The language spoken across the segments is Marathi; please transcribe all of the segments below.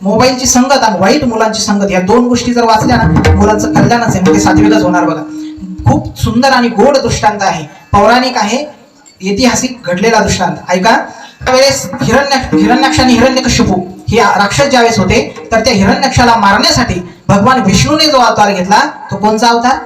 मोबाईलची संगत आणि वाईट मुलांची संगत या दोन गोष्टी जर वाचल्या ना मुलांचं कल्याणच आहे. म्हणजे मग ते होणार बघा. खूप सुंदर आणि गोड दृष्टांत आहे. पौराणिक आहे ऐतिहासिक घडलेला दृष्टांत. ऐका. त्यावेळेस हिरण्य हिरण्याक्ष आणि हिरण्यकश्यपू हे राक्षस ज्यावेळेस होते तर त्या हिरण्यक्षाला मारण्यासाठी भगवान विष्णूने जो अवतार घेतला तो कोणचा अवतार?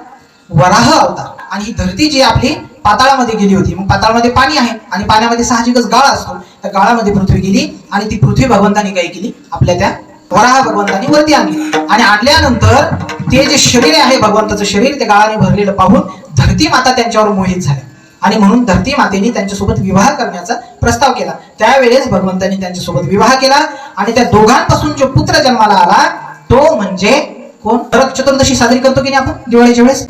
वराह अवतार. आणि ही धरती जी आपली पाताळामध्ये गेली होती. मग पाताळामध्ये पाणी आहे आणि पाण्यामध्ये साहजिकच गाळ असतो. त्या गाळामध्ये पृथ्वी गेली आणि ती पृथ्वी भगवंतानी काय केली? आपल्या त्या वराह भगवंतानी वरती आणली. आणि आणल्यानंतर ते जे शरीर आहे भगवंताचं शरीर त्या गाळाने भरलेलं पाहून धरती माता त्यांच्यावर मोहित झाल्या. आणि म्हणून धरती मातेने त्यांच्यासोबत विवाह करण्याचा प्रस्ताव केला. त्यावेळेस भगवंतांनी त्यांच्यासोबत विवाह केला आणि त्या दोघांपासून जो पुत्र जन्माला आला तो म्हणजे कोण? नरक चतुर्दशी साजरी करतो की नाही आपण? दिवाळीच्या वेळेस?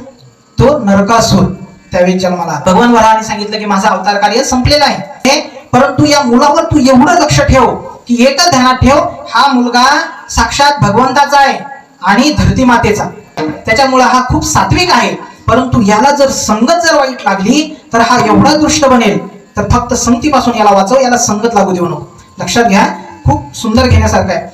तो नरकासूर. त्यावेळी जन्माला भगवान वराने सांगितलं की माझा अवतार कार्य संपलेलं आहे. परंतु या मुलावर तू एवढं लक्ष ठेव की एकच ध्यानात ठेव हा मुलगा साक्षात भगवंताचा आहे आणि धरती मातेचा त्याच्यामुळे हा खूप सात्विक आहे. परंतु याला जर संगत जर वाईट लागली तर हा एवढा दृष्ट बनेल. तर फक्त संगतीपासून याला वाचव याला संगत लागू देऊ नको. लक्षात घ्या खूप सुंदर घेण्यासारखं आहे.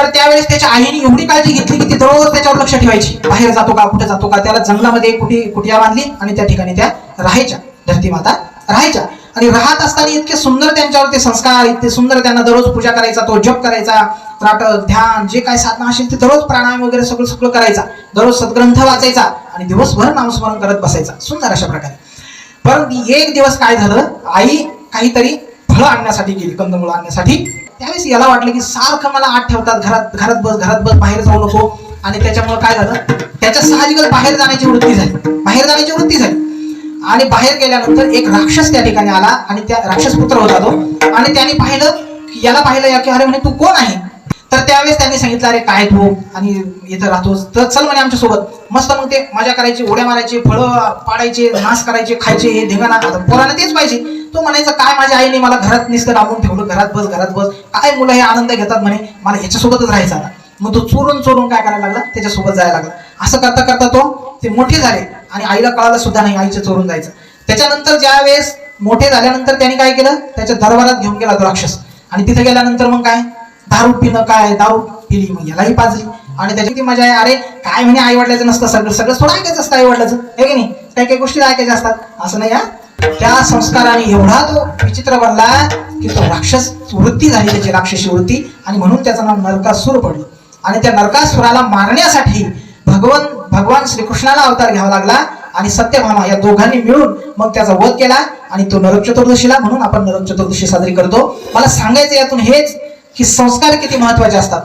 तर त्यावेळेस त्याच्या आईने एवढी काळजी घेतली की ती दररोज त्याच्यावर लक्ष ठेवायची. बाहेर जातो का कुठे जातो का त्याला जंगलामध्ये कुठे कुटिया बांधली आणि त्या ठिकाणी त्या राहायच्या. धरती माता राहायच्या. आणि राहत असताना इतके सुंदर त्यांच्यावर ते संस्कार इतके सुंदर त्यांना दररोज पूजा करायचा तो जप करायचा नाटक ध्यान जे काय साधना असेल ते दररोज प्राणायाम वगैरे सगळं सगळं करायचा. दररोज सद्ग्रंथ वाचायचा आणि दिवसभर नामस्मरण करत बसायचा. सुंदर अशा प्रकारे. परंतु एक दिवस काय झालं? आई काहीतरी फळं आणण्यासाठी गेली कंदमुळं आणण्यासाठी. त्यावेळेस याला वाटलं की सारखं मला आठ ठेवतात घरात घरात बस घरात बस बाहेर जाऊ नको. आणि त्याच्यामुळे काय झालं? त्याच्या साहजिकच बाहेर जाण्याची वृत्ती झाली. बाहेर जाण्याची वृत्ती झाली. आणि बाहेर गेल्यानंतर एक राक्षस त्या ठिकाणी आला आणि त्या राक्षस पुत्र होता तो. आणि त्याने पाहिलं याला पाहिलं या की अरे म्हणे तू कोण आहे? तर त्यावेळेस त्यांनी सांगितलं अरे काय तू? आणि इथं राहतोस. तर चल म्हणे आमच्यासोबत मस्त मग ते मजा करायची उड्या मारायचे फळं पाडायचे नाश करायचे खायचे हे धिंगाणा पोरांना तेच पाहिजे. तो म्हणायचं काय माझ्या आईने मला घरात निसतं डांबून ठेवलं? घरात बस घरात बस. काय मुलं हे आनंद घेतात म्हणे? मला ह्याच्यासोबतच राहायचं आता. मग तो चोरून चोरून काय करायला लागला? त्याच्यासोबत जायला लागला. असं करता करता तो ते मोठे झाले आणि आईला कळालं सुद्धा नाही आईचं चोरून जायचं. त्याच्यानंतर ज्या वेळेस मोठे झाल्यानंतर त्यांनी काय केलं? त्याच्या दरबारात घेऊन गेला तो राक्षस. आणि तिथे गेल्यानंतर मग काय? दारू पिणं काय? दारू पिली मग यालाही पाजली. आणि त्याची किती मजा आहे? अरे काय म्हणे आई वडिलाचं नसतं? सगळं सगळं थोडं ऐकायचं असतं आई वडिलाचं हे की नाही? काही काही गोष्टी ऐकायच्या असतात. असं नाही या त्या संस्काराने एवढा तो विचित्र बनला की तो राक्षस वृत्ती झाली त्याची राक्षसी वृत्ती. आणि म्हणून त्याचं नाव नरकासूर पडलं. आणि त्या नरकासुराला मारण्यासाठी भगवान भगवान श्रीकृष्णाला अवतार घ्यावा लागला आणि सत्यभामा या दोघांनी मिळून मग त्याचा वध केला आणि तो नरक चतुर्दशीला म्हणून आपण नरक चतुर्दशी साजरी करतो. मला सांगायचं यातून हेच की संस्कार किती महत्त्वाचे असतात?